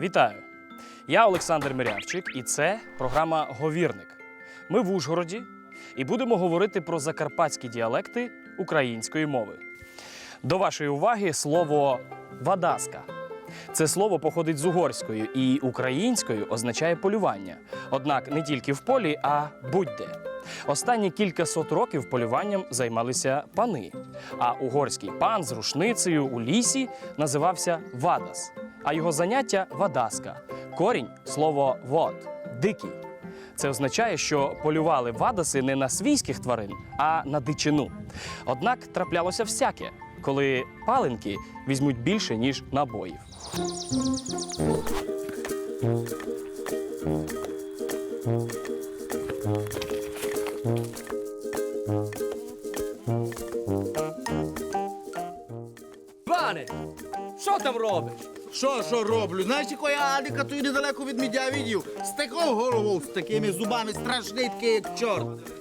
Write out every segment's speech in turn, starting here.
Вітаю! Я Олександр Мирявчик, і це програма Говірник. Ми в Ужгороді і будемо говорити про закарпатські діалекти української мови. До вашої уваги слово вадаска. Це слово походить з угорської і українською означає полювання. Однак не тільки в полі, а будь-де. Останні кількасот років полюванням займалися пани. А угорський пан з рушницею у лісі називався вадас, а його заняття вадаска. Корінь слово вод дикий. Це означає, що полювали вадаси не на свійських тварин, а на дичину. Однак траплялося всяке, коли паленки візьмуть більше, ніж набоїв. Пане, що там робиш? Що, що роблю? Знаєш, якої Аліка тут недалеко від? З такою головою, з такими зубами, страшний такий, як чорт.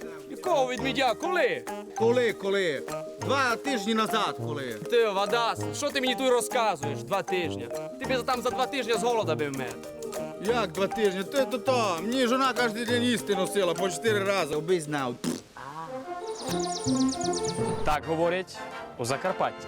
Якого ведмедя? Коли? Коли, коли? Два тижні назад, коли? Ти, Вадас, що ти мені тут розказуєш? Два тижні. Ти б там за два тижні з голода би вмер. Як два тижні? Ти то то. Мені жона кожен день їсти носила по чотири рази, аби знав. Так говорять у Закарпатті.